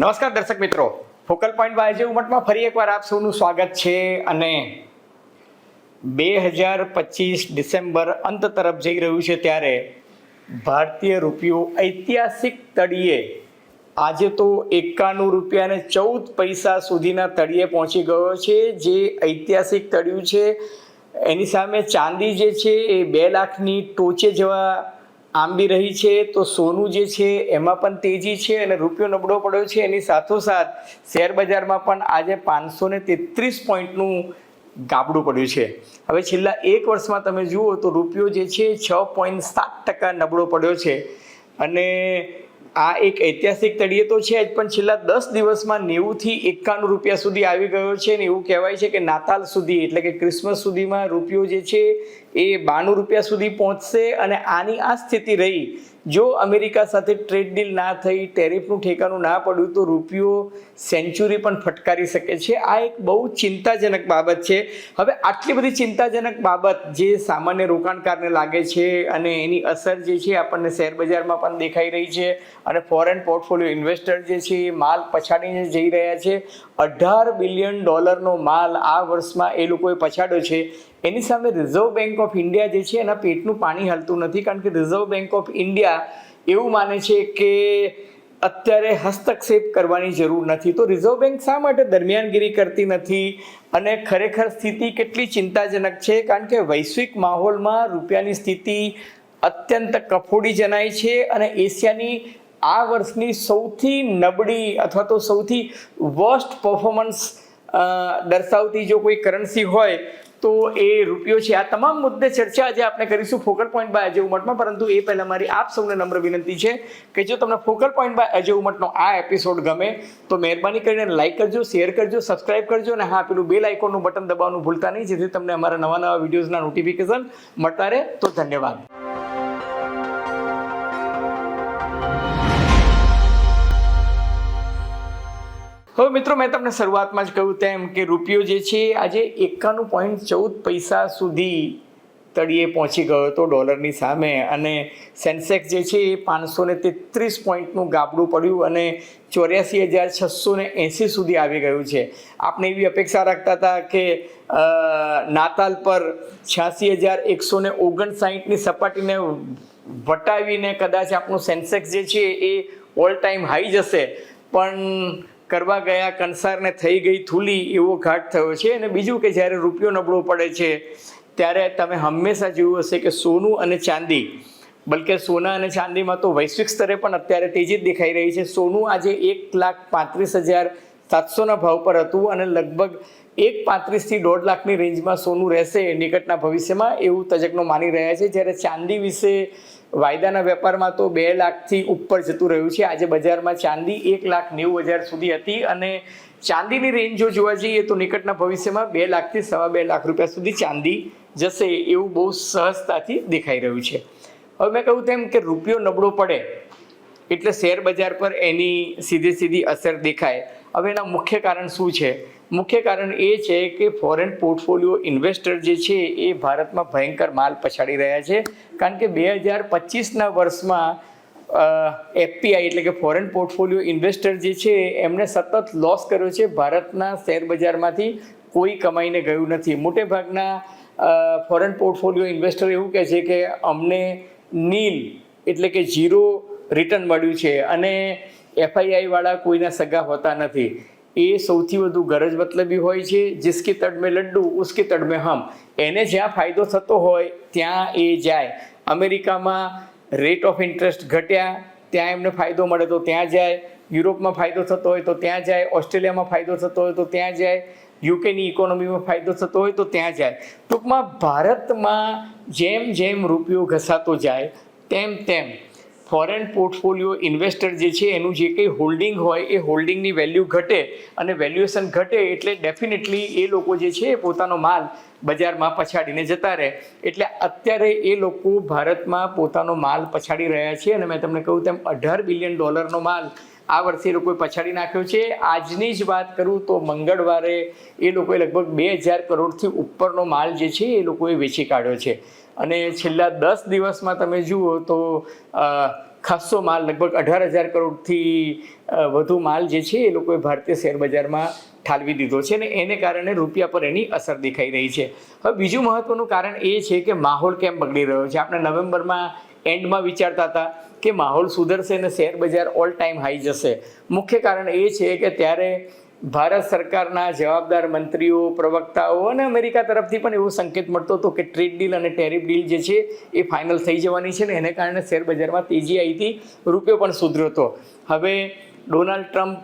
નમસ્કાર દર્શક મિત્રો. ફોકલ પોઈન્ટ બાય જે ઉમટમાં ફરી એકવાર આપ સૌનું સ્વાગત છે અને બે હજાર પચીસ ડિસેમ્બર અંત તરફ જઈ રહ્યું છે ત્યારે ભારતીય રૂપિયો ઐતિહાસિક તળિયે આજે તો એકાણું રૂપિયાને ચૌદ પૈસા સુધીના તળિયે પહોંચી ગયો છે. જે ઐતિહાસિક તળિયું છે. એની સામે ચાંદી જે છે એ બે લાખની ટોચે જવા આંબી રહી છે, તો સોનું જે છે એમાં પણ તેજી છે અને રૂપિયો નબળો પડ્યો છે. એની સાથોસાથ શેર બજારમાં પણ આજે પાંચસો ને તેત્રીસ પોઈન્ટનું ગાબડું પડ્યું છે. હવે છેલ્લા એક વર્ષમાં તમે જુઓ તો રૂપિયો જે છે છ પોઈન્ટ સાત ટકા નબળો પડ્યો છે. અને આ એક ઐતિહાસિક તળિયે તો છે જ, પણ છેલ્લા દસ દિવસમાં નેવુંથી એકાણું રૂપિયા સુધી આવી ગયો છે ને એવું કહેવાય છે કે નાતાલ સુધી, એટલે કે ક્રિસમસ સુધીમાં રૂપિયો જે છે એ બાણું રૂપિયા સુધી પહોંચશે અને આની આ સ્થિતિ રહી જો અમેરિકા સાથે ટ્રેડ ડીલ ના થઈ, ટેરિફનું ઠેકાનું ના પડ્યું, તો રૂપિયો સેન્ચુરી પણ ફટકારી શકે છે. આ એક બહુ ચિંતાજનક બાબત છે. હવે આટલી બધી ચિંતાજનક બાબત જે સામાન્ય રોકાણકારને લાગે છે અને એની અસર જે છે આપણને શેર બજારમાં પણ દેખાઈ રહી છે અને ફોરેન પોર્ટફોલિયો ઇન્વેસ્ટર જે છે એ માલ પછાડીને જઈ રહ્યા છે. અઢાર બિલિયન ડોલરનો માલ આ વર્ષમાં એ લોકોએ પછાડ્યો છે. એની સામે રિઝર્વ બેંક ઓફ ઇન્ડિયા જે છે, એના પેટનું પાણી હાલતું નથી, કારણ કે રિઝર્વ બેંક ઓફ ઇન્ડિયા એવું માને છે કે અત્યારે હસ્તક્ષેપ કરવાની જરૂર નથી. તો રિઝર્વ બેંક શા માટે દરમિયાનગીરી કરતી નથી? અને ખરેખર સ્થિતિ કેટલી ચિંતાજનક છે? કારણ કે વૈશ્વિક માહોલમાં રૂપિયાની સ્થિતિ અત્યંત કફોડી જણાય છે અને એશિયાની આ વર્ષની સૌથી નબળી અથવા તો સૌથી વર્સ્ટ પરફોર્મન્સ દર્શાવતી જો કોઈ કરન્સી હોય તો એ રૂપિયો છે. આ તમામ મુદ્દે ચર્ચા આજે આપણે કરીશું ફોકલ પોઈન્ટ બાય અજય ઉમટમાં, પરંતુ એ પહેલા મારી આપ સૌને નમ્ર વિનંતી છે કે જો તમને ફોકલ પોઈન્ટ બાય અજય ઉમટનો આ એપિસોડ ગમે, તો મહેરબાની કરીને લાઇક કરજો શેર કરજો સબસ્ક્રાઇબ કરજો, અને હા, પેલું બેલ આઇકોનનું બટન દબાવવાનું ભૂલતા નહીં, જેથી તમને અમારા નવા નવા વિડીયોઝના નોટિફિકેશન મળતા રહે. તો ધન્યવાદ. હવે મિત્રો, મેં તમને શરૂઆતમાં જ કહ્યું તેમ કે રૂપિયો જે છે, આજે એકાણું પોઈન્ટ ચૌદ પૈસા સુધી તળિયે પહોંચી ગયો હતો ડોલરની સામે અને સેન્સેક્સ જે છે, એ પાંચસો ને તેત્રીસ પોઈન્ટનું ગાબડું પડ્યું અને ચોર્યાસી હજાર છસો ને એંસી સુધી આવી ગયું છે. આપણે એવી અપેક્ષા રાખતા હતા કે નાતાલ પર છ્યાસી હજાર એકસો ને ઓગણસાઠની સપાટીને વટાવીને કદાચ આપણું સેન્સેક્સ જે છે, એ ઓલ ટાઈમ હાઈ જશે પણ કરવા ગયા, કંસારને થઈ ગઈ થૂલી એવો ઘાટ થયો છે. અને બીજું કે જ્યારે રૂપિયો નબળો પડે છે, ત્યારે તમે હંમેશા જોયું હશે કે સોનું અને ચાંદી, બલકે સોના અને ચાંદીમાં તો વૈશ્વિક સ્તરે પણ અત્યારે તેજી જ દેખાઈ રહી છે. સોનું આજે એક લાખ પાંત્રીસ હજાર સાતસોના ભાવ પર હતું અને લગભગ એક પાંત્રીસથી દોઢ લાખની રેન્જમાં સોનું રહેશે. નિકટના ભવિષ્યમાં એવું તજજ્ઞો માની રહ્યા છે. જ્યારે ચાંદી વિશે વાયદાના વેપારમાં તો બે લાખથી ઉપર જતું રહ્યું છે. આજે બજારમાં ચાંદી એક લાખ નેવું હજાર સુધી હતી અને ચાંદીની રેન્જ જો જોવા જઈએ તો નિકટના ભવિષ્યમાં બે લાખથી સવા બે લાખ રૂપિયા સુધી ચાંદી જશે એવું બહુ સહજતાથી દેખાઈ રહ્યું છે. હવે મેં કહ્યું તેમ કે રૂપિયો નબળો પડે એટલે શેર બજાર પર એની સીધી સીધી અસર દેખાય. હવે એના મુખ્ય કારણ શું છે? મુખ્ય કારણ એ છે કે ફોરેન પોર્ટફોલિયો ઇન્વેસ્ટર જે છે એ ભારતમાં ભયંકર માલ પછાડી રહ્યા છે. કારણ કે બે હજાર પચીસના વર્ષમાં એફપીઆઈ એટલે કે ફોરેન પોર્ટફોલિયો ઇન્વેસ્ટર જે છે એમણે સતત લોસ કર્યો છે. ભારતના શેર બજારમાંથી કોઈ કમાઈને ગયું નથી. મોટે ભાગના ફોરેન પોર્ટફોલિયો ઇન્વેસ્ટર એવું કહે છે કે અમને નીલ એટલે કે ઝીરો રિટર્ન મળ્યું છે અને એફઆઈઆઈ વાળા કોઈના સગા હોતા નથી. એ સૌથી વધુ ગરજ મતલબી હોય છે, જિસકી તડમે લડ્ડુ, ઉસકી તડમે હમ. એને જ્યાં ફાયદો થતો હોય, ત્યાં એ જાય. અમેરિકામાં રેટ ઓફ ઇન્ટરેસ્ટ ઘટ્યા, ત્યાં એમને ફાયદો મળે તો ત્યાં જાય. યુરોપમાં ફાયદો થતો હોય તો ત્યાં જાય. ઓસ્ટ્રેલિયામાં ફાયદો થતો હોય તો ત્યાં જાય. યુકેની ઇકોનોમીમાં ફાયદો થતો હોય તો ત્યાં જાય. ટૂંકમાં ભારતમાં જેમ જેમ રૂપિયો ઘસાતો જાય, તેમ તેમ ફોરેન પોર્ટફોલિયો ઇન્વેસ્ટર જે છે, એનું જે કંઈ હોલ્ડિંગ હોય, એ હોલ્ડિંગની વેલ્યુ ઘટે અને વેલ્યુએશન ઘટે એટલે ડેફિનેટલી એ લોકો જે છે, એ પોતાનો માલ બજારમાં પછાડીને જતા રહે. એટલે અત્યારે એ લોકો ભારતમાં પોતાનો માલ પછાડી રહ્યા છે અને મેં તમને કહ્યું તેમ અઢાર બિલિયન ડોલરનો માલ આ વર્ષે એ લોકોએ પછાડી નાખ્યો છે. આજની જ વાત કરું તો મંગળવારે એ લોકોએ લગભગ બે હજાર કરોડથી ઉપરનો માલ જે છે એ લોકોએ વેચી કાઢ્યો છે. અને છેલ્લા દસ દિવસમાં તમે જુઓ તો ખાસ્સો માલ, લગભગ અઢાર હજાર કરોડથી વધુ માલ જે છે એ લોકોએ ભારતીય શેર બજારમાં ઠાલવી દીધો છે અને એને કારણે રૂપિયા પર એની અસર દેખાઈ રહી છે. હવે બીજું મહત્વનું કારણ એ છે કે માહોલ કેમ બગડી રહ્યો છે? આપણે નવેમ્બરમાં એન્ડમાં વિચારતા હતા. કે માહોલ સુધરશે અને શેર બજાર ઓલ ટાઈમ હાઈ જશે. મુખ્ય કારણ એ છે કે ત્યારે ભારત સરકારના જવાબદાર મંત્રીઓ, પ્રવક્તાઓ અને અમેરિકા તરફથી પણ એવો સંકેત મળતો હતો કે ટ્રેડ ડીલ અને ટેરિફ ડીલ જે છે એ ફાઇનલ થઈ જવાની છે ને એને કારણે શેર બજારમાં તેજી આવી હતી, રૂપિયો પણ સુધર્યો હતો હવે ડોનાલ્ડ ટ્રમ્પ,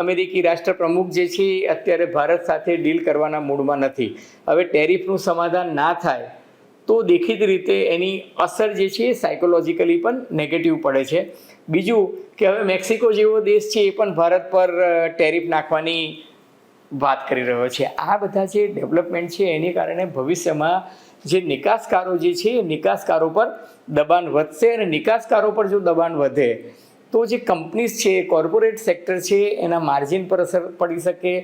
અમેરિકી રાષ્ટ્રપ્રમુખ જે છે અત્યારે ભારત સાથે ડીલ કરવાના મૂડમાં નથી. હવે ટેરિફનું સમાધાન ના થાય તો દેખીતી રીતે એની અસર જે છે એ સાયકોલોજીકલી પણ નેગેટિવ પડે છે. બીજું કે હવે મેક્સિકો જેવો દેશ છે એ પણ ભારત પર ટેરિફ નાખવાની વાત કરી રહ્યો છે. આ બધા જે ડેવલપમેન્ટ છે એને કારણે ભવિષ્યમાં જે નિકાસકારો જે છે એ નિકાસકારો પર દબાણ વધશે અને નિકાસકારો પર જો દબાણ વધે, તો જે કંપનીઝ છે કોર્પોરેટ સેક્ટર છે, એના માર્જિન પર અસર પડી શકે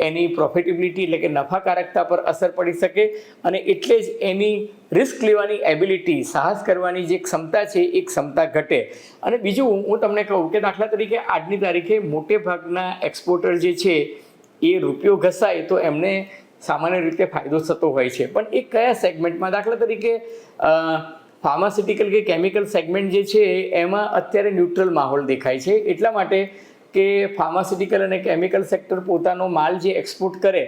એની પ્રોફિટેબિલિટી એટલે કે નફાકારકતા પર અસર પડી શકે અને એટલે જ એની રિસ્ક લેવાની એબિલિટી સાહસ કરવાની જે ક્ષમતા છે, એ ક્ષમતા ઘટે. અને બીજું હું તમને કહું કે દાખલા તરીકે આજની તારીખે મોટે ભાગના એક્સપોર્ટર જે છે, એ રૂપિયો ઘસાય તો એમને સામાન્ય રીતે ફાયદો થતો હોય છે. પણ એ કયા સેગમેન્ટમાં દાખલા તરીકે ફાર્માસ્યુટિકલ કે કેમિકલ સેગમેન્ટ જે છે, એમાં અત્યારે ન્યુટ્રલ માહોલ દેખાય છે. એટલા માટે કે ફાર્માસ્યુટિકલ અને કેમિકલ સેક્ટર પોતાનો માલ જે એક્સપોર્ટ કરે,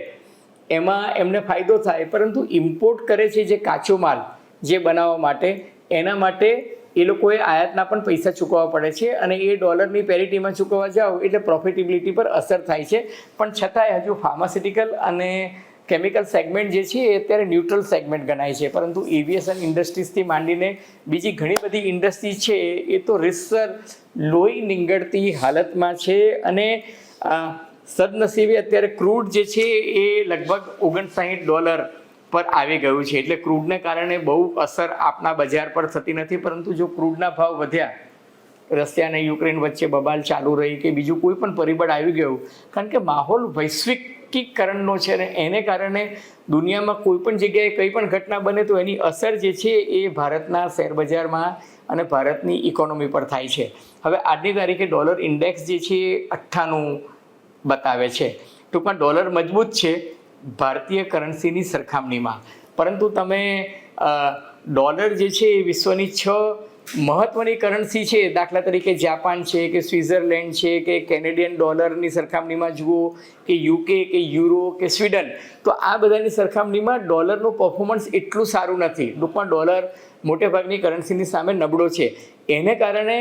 એમાં એમને ફાયદો થાય, પરંતુ ઇમ્પોર્ટ કરે છે જે કાચો માલ જે બનાવવા માટે, એના માટે એ લોકોએ આયાતના પણ પૈસા ચૂકવવા પડે છે અને એ ડોલરની પેરિટીમાં ચૂકવવા જાઓ એટલે પ્રોફિટેબિલિટી પર અસર થાય છે. પણ છતાંય હજુ ફાર્માસ્યુટિકલ અને કેમિકલ સેગમેન્ટ જે છે, એ અત્યારે ન્યુટ્રલ સેગમેન્ટ ગણાય છે. પરંતુ એવિએશન ઇન્ડસ્ટ્રીઝથી માંડીને બીજી ઘણી બધી ઇન્ડસ્ટ્રી છે, એ તો રિસર લોહી નીંગળતી હાલતમાં છે અને સદનસીબે અત્યારે ક્રૂડ જે છે, એ લગભગ ઓગણસાઠ ડોલર પર આવી ગયું છે. એટલે ક્રૂડને કારણે બહુ અસર આપણા બજાર પર થતી નથી. પરંતુ જો ક્રૂડના ભાવ વધ્યા, રશિયા અને યુક્રેન વચ્ચે બબાલ ચાલુ રહી કે બીજું કોઈ પણ પરિબળ આવી ગયું, કારણ કે માહોલ વૈશ્વિકીકરણનો છે અને એને કારણે દુનિયામાં કોઈ પણ જગ્યાએ કંઈ પણ ઘટના બને તો એની અસર જે છે એ ભારતના શેરબજારમાં અને ભારતની ઇકોનોમી પર થાય છે. હવે આજની તારીખે ડોલર ઇન્ડેક્સ જે છે એ અઠ્ઠાણું બતાવે છે. ટૂંકમાં ડોલર મજબૂત છે ભારતીય કરન્સીની સરખામણીમાં. પરંતુ તમે ડોલર જે છે એ વિશ્વની છ મહત્વની કરન્સી છે, દાખલા તરીકે જાપાન છે કે સ્વિટ્ઝરલેન્ડ છે કે કેનેડિયન ડોલરની સરખામણીમાં જુઓ કે યુકે કે યુરો કે સ્વીડન, તો આ બધાની સરખામણીમાં ડોલરનું પરફોર્મન્સ એટલું સારું નથી. ટૂંકમાં ડોલર મોટેભાગની કરન્સીની સામે નબળો છે. એને કારણે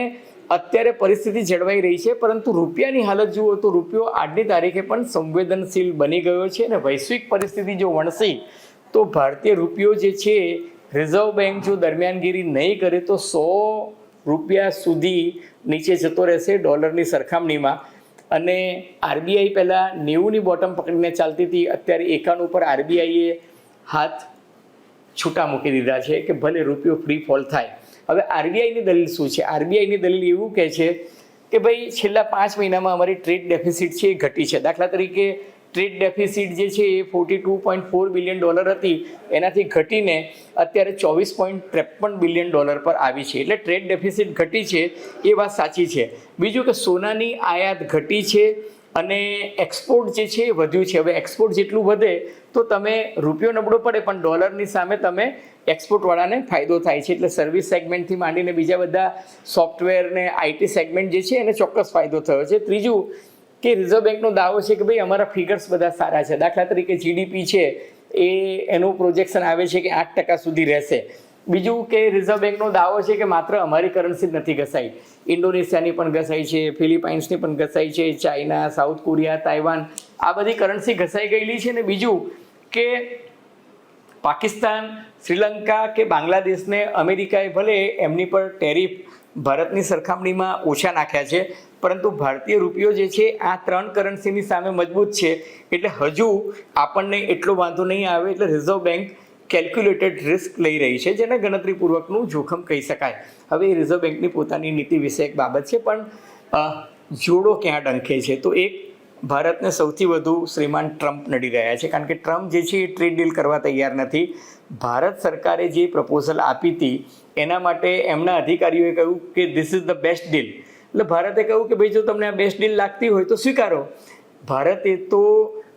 અત્યારે પરિસ્થિતિ જળવાઈ રહી છે, પરંતુ રૂપિયાની હાલત જુઓ તો રૂપિયો આજની તારીખે પણ સંવેદનશીલ બની ગયો છે અને વૈશ્વિક પરિસ્થિતિ જો વણસી, તો ભારતીય રૂપિયો જે છે રિઝર્વ બેંક જો દરમિયાનગીરી નહીં કરે તો સો રૂપિયા સુધી નીચે જતો રહેશે ડોલરની સરખામણીમાં. અને આરબીઆઈ પહેલાં નેવુંની બોટમ પકડીને ચાલતી હતી, અત્યારે એકાણું ઉપર આરબીઆઈએ હાથ છૂટા મૂકી દીધા છે કે ભલે રૂપિયો ફ્રી ફોલ થાય. હવે આરબીઆઈની દલીલ શું છે? આરબીઆઈની દલીલ એવું કહે છે કે ભાઈ, છેલ્લા પાંચ મહિનામાં અમારી ટ્રેડ ડેફિસિટ છે એ ઘટી છે. દાખલા તરીકે ટ્રેડ ડેફિસિટ જે છે એ forty two point four billion dollar હતી. એનાથી ઘટીને અત્યારે ચોવીસ પોઈન્ટ ત્રેપન બિલિયન ડોલર પર આવી છે. એટલે ટ્રેડ ડેફિસિટ ઘટી છે એ વાત સાચી છે. બીજું કે સોનાની આયાત ઘટી છે અને એક્સપોર્ટ જે છે એ વધ્યું છે. હવે એક્સપોર્ટ જેટલું વધે તો તમે રૂપિયો નબળો પડે, પણ ડોલરની સામે તમે એક્સપોર્ટવાળાને ફાયદો થાય છે. એટલે સર્વિસ સેગમેન્ટથી માંડીને બીજા બધા સોફ્ટવેર ને આઈટી સેગમેન્ટ જે છે એને ચોક્કસ ફાયદો થયો છે. ત્રીજું કે રિઝર્વ બેંકનો દાવો છે કે ભાઈ અમારા ફિગર્સ બધા સારા છે. દાખલા તરીકે જીડીપી છે એ એનું પ્રોજેક્શન આવે છે કે આઠ ટકા સુધી રહેશે. બીજું કે રિઝર્વ બેંકનો દાવો છે કે માત્ર અમારી કરન્સી જ નથી ઘસાઈ. ઇન્ડોનેશિયાની પણ ઘસાઈ છે, ફિલિપાઇન્સની પણ ઘસાઈ છે, ચાઇના, સાઉથ કોરિયા, તાઇવાન, આ બધી કરન્સી ઘસાઈ ગયેલી છે ને બીજું કે પાકિસ્તાન, શ્રીલંકા કે બાંગ્લાદેશને અમેરિકાએ ભલે એમની પર ટેરિફ ભારતની સરખામણીમાં ઓછા નાખ્યા છે. પરંતુ ભારતીય રૂપિયો જે છે, આ ત્રણ કરન્સીની સામે મજબૂત છે. એટલે હજુ આપણને એટલો વાંધો નહીં આવે એટલે રિઝર્વ બેંક કેલ્ક્યુલેટેડ રિસ્ક લઈ રહી છે, જેને ગણતરીપૂર્વકનું જોખમ કહી શકાય. હવે રિઝર્વ બેંકની પોતાની નીતિ વિશે એક બાબત છે, પણ જોડો ક્યાં ડંખે છે? તો એક ભારતને સૌથી વધુ શ્રીમાન ટ્રમ્પ નડી રહ્યા છે. કારણ કે ટ્રમ્પ જે છે એ ટ્રેડ ડીલ કરવા તૈયાર નથી. ભારત સરકારે જે પ્રપોઝલ આપી હતી, એના માટે એમના અધિકારીઓએ કહ્યું કે this is the best deal એટલે ભારતે કહ્યું કે ભાઈ, જો તમને આ બેસ્ટ ડીલ લાગતી હોય તો સ્વીકારો. ભારતે તો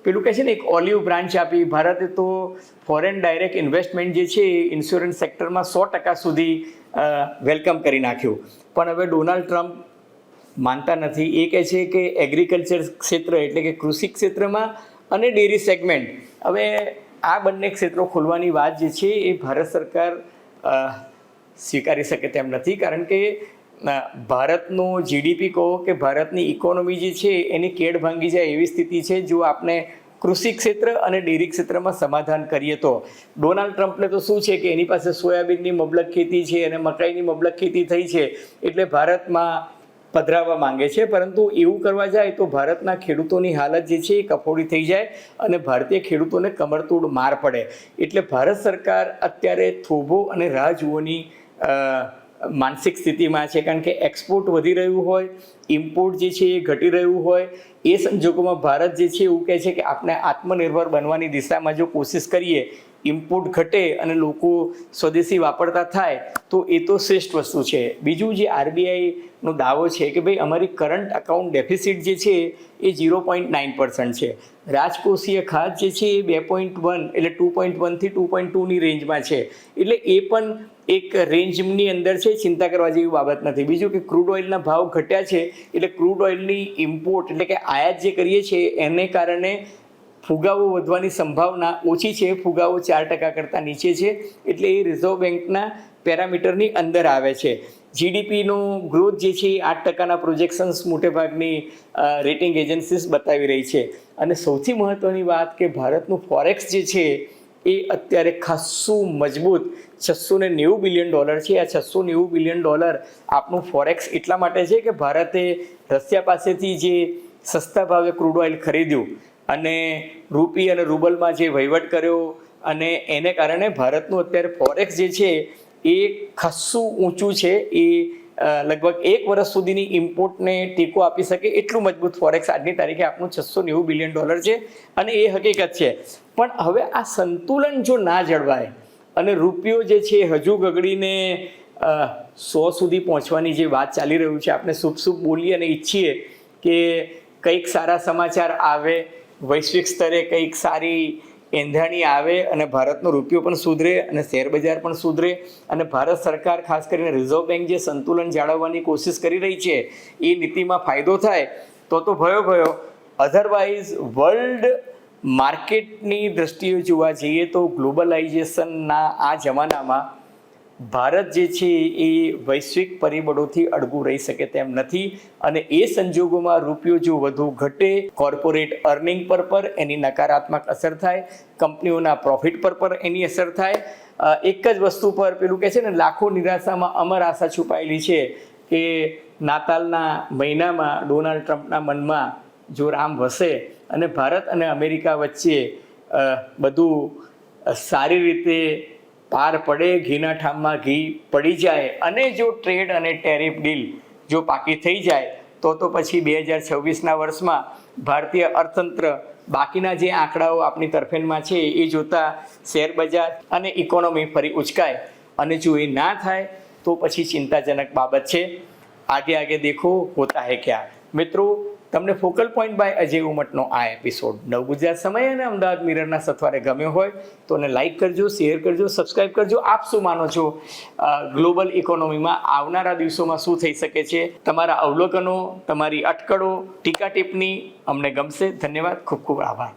પેલું કહે છે ને, એક ઓલિવ બ્રાન્ચ આપી. ભારતે તો ફોરેન ડાયરેક્ટ ઇન્વેસ્ટમેન્ટ જે છે એ ઇન્સ્યોરન્સ સેક્ટરમાં સો ટકા સુધી વેલકમ કરી નાખ્યું. પણ હવે ડોનાલ્ડ ટ્રમ્પ માનતા નથી. એ કહે છે કે એગ્રીકલ્ચર ક્ષેત્ર એટલે કે કૃષિ ક્ષેત્રમાં અને ડેરી સેગમેન્ટ હવે આ બંને ક્ષેત્રો ખોલવાની વાત જે છે એ ભારત સરકાર સ્વીકારી શકે તેમ નથી. કારણ કે ભારતનું જીડીપી કહો કે ભારતની ઇકોનોમી જે છે એની કેડ ભાંગી જાય એવી સ્થિતિ છે. જો આપણે કૃષિ ક્ષેત્ર અને ડેરી ક્ષેત્રમાં સમાધાન કરીએ તો. ડોનાલ્ડ ટ્રમ્પને તો શું છે કે એની પાસે સોયાબીનની મબલક ખેતી છે અને મકાઈની મબલક ખેતી થઈ છે. એટલે ભારતમાં પધરાવવા માંગે છે, પરંતુ એવું કરવા જાય તો ભારતના ખેડૂતોની હાલત જે છે એ કફોડી થઈ જાય અને ભારતીય ખેડૂતોને કમરતોડ માર પડે. એટલે ભારત સરકાર અત્યારે થોભો અને રાહ જુઓની માનસિક સ્થિતિમાં છે, કારણ કે એક્સપોર્ટ વધી રહ્યું હોય, ઇમ્પોર્ટ જે છે એ ઘટી રહ્યું હોય, એ સંજોગોમાં ભારત જે છે એવું કહે છે કે આપણે આત્મનિર્ભર બનવાની દિશામાં જો કોશિશ કરીએ ઇમ્પોર્ટ ઘટે અને લોકો સ્વદેશી વાપરતા થાય, તો એ તો શ્રેષ્ઠ વસ્તુ છે. બીજું જે આરબીઆઈનો દાવો છે કે ભાઈ, અમારી કરંટ અકાઉન્ટ ડેફિસિટ જે છે, એ ઝીરો પોઈન્ટ નાઇન પર્સન્ટ છે. રાજકોષીય ખાત જે છે, એ બે પોઈન્ટ વન એટલે ટુ પોઈન્ટ વનથી ટુ પોઈન્ટ ટુની રેન્જમાં છે. એટલે એ પણ એક રેન્જની અંદર છે, ચિંતા કરવા જેવી બાબત નથી. બીજું કે ક્રૂડ ઓઇલના ભાવ ઘટ્યા છે, એટલે ક્રૂડ ઓઇલની ઇમ્પોર્ટ એટલે કે આયાત જે કરીએ છીએ, એને કારણે ફુગાવો વધવાની સંભાવના ઓછી છે. ફુગાવો ચાર ટકા કરતાં નીચે છે. એટલે એ રિઝર્વ બેંકના પેરામીટરની અંદર આવે છે. જીડીપીનો ગ્રોથ જે છે એ આઠ ટકાના પ્રોજેક્શન્સ મોટેભાગની રેટિંગ એજન્સીસ બતાવી રહી છે. અને સૌથી મહત્ત્વની વાત કે ભારતનું ફોરેક્સ જે છે એ અત્યારે ખાસ્સું મજબૂત છસો ને નેવું બિલિયન ડોલર છે. આ છસો નેવું બિલિયન ડોલર આપણું ફોરેક્સ એટલા માટે છે કે ભારતે રશિયા પાસેથી જે સસ્તા ભાવે ક્રૂડ ઓઇલ ખરીદ્યું અને રૂપી અને રૂબલમાં જે વહીવટ કર્યો અને એને કારણે ભારતનું અત્યારે ફોરેક્સ જે છે એ ખાસ્સું ઊંચું છે. એ લગભગ એક વર્ષ સુધીની ઇમ્પોર્ટને ટેકો આપી શકે એટલું મજબૂત ફોરેક્સ આજની તારીખે આપણું છસો નેવું બિલિયન ડોલર છે અને એ હકીકત છે. પણ હવે આ સંતુલન જો ના જળવાય અને રૂપિયો જે છે હજુ ગગડીને સો સુધી પહોંચવાની જે વાત ચાલી રહ્યું છે, આપણે શુભ શુભ બોલીએ અને ઈચ્છીએ કે કંઈક સારા સમાચાર આવે વૈશ્વિક સ્તરે કંઈક સારી એંધાણી આવે અને ભારતનો રૂપિયો પણ સુધરે અને શેર બજાર પણ સુધરે અને ભારત સરકાર ખાસ કરીને રિઝર્વ બેંક જે સંતુલન જાળવવાની કોશિશ કરી રહી છે, એ નીતિમાં ફાયદો થાય, તો તો ભયો ભયો. અધરવાઇઝ વર્લ્ડ માર્કેટની દ્રષ્ટિએ જોવા જઈએ તો ગ્લોબલાઇઝેશનના આ જમાનામાં ભારત જે છે એ વૈશ્વિક પરિબળોથી અડગું રહી શકે તેમ નથી અને એ સંજોગોમાં રૂપિયો જો વધુ ઘટે કોર્પોરેટ અર્નિંગ પર પર એની નકારાત્મક અસર થાય, કંપનીઓના પ્રોફિટ પર પર એની અસર થાય. એક જ વસ્તુ પર પેલું કહે છે ને, લાખો નિરાશામાં અમર આશા છુપાયેલી છે કે નાતાલના મહિનામાં, ડોનાલ્ડ ટ્રમ્પના મનમાં જો રામ વસે અને ભારત અને અમેરિકા વચ્ચે બધું સારી રીતે પાર પડે, ઘીના ઠામમાં ઘી પડી જાય અને જો ટ્રેડ અને ટેરિફ ડીલ જો પાકી થઈ જાય, તો તો પછી બે હજાર છવ્વીસના વર્ષમાં ભારતીય અર્થતંત્ર બાકીના જે આંકડાઓ આપણી તરફેણમાં છે, એ જોતાં શેર બજાર અને ઇકોનોમી ફરી ઉચકાય. અને જો એ ના થાય, તો પછી ચિંતાજનક બાબત છે. આગે આગે દેખો, હોતા હે ક્યાં? મિત્રો તમને ફોકલ પોઈન્ટ બાય અજય ઉમટનો આ એપિસોડ નવ ગુજરાત સમય અને અમદાવાદ મિરરના સથવારે ગમ્યો હોય તો એને લાઈક કરજો શેર કરજો સબસ્ક્રાઇબ કરજો. આપ શું માનો છો? ગ્લોબલ ઇકોનોમીમાં આવનારા દિવસોમાં શું થઈ શકે છે? તમારા અવલોકનો, તમારી અટકળો, ટીકા ટિપ્પણી અમને ગમશે. ધન્યવાદ. ખૂબ ખૂબ આભાર.